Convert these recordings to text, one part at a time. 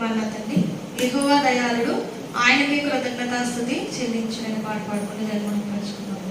మరణ తండ్రి ఎగువ దయాళుడు ఆయనకి కృతజ్ఞతాస్థుతి చెల్లించడానికి పాటు పాడుకుని దాన్ని మనం పరుచుకున్నాము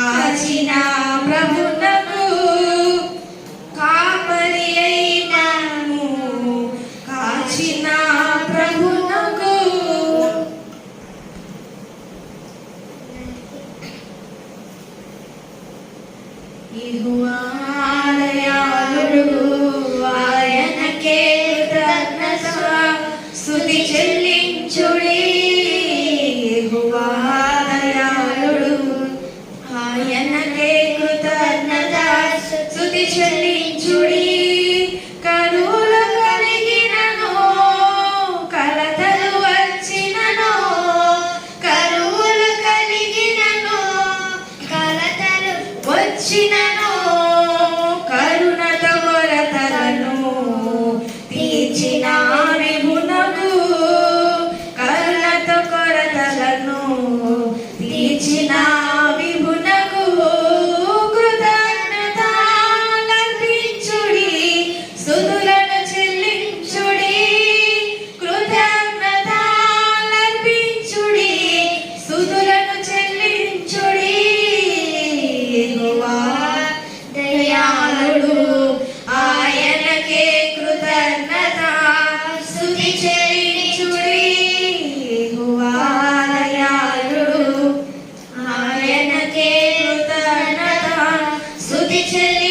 ఆచిన ప్రభునకు కాపరి అయినాను కాచిన ప్రభునకు. ఇహువా చెల్లించుడి. కరువుల కలిగినను కలతలు వచ్చినను కరువులు కలిగినను కలతలు వచ్చినను కరుణత కొరతలను తీర్చిన విభునకు కరుణత కొరతలను తీర్చిన चले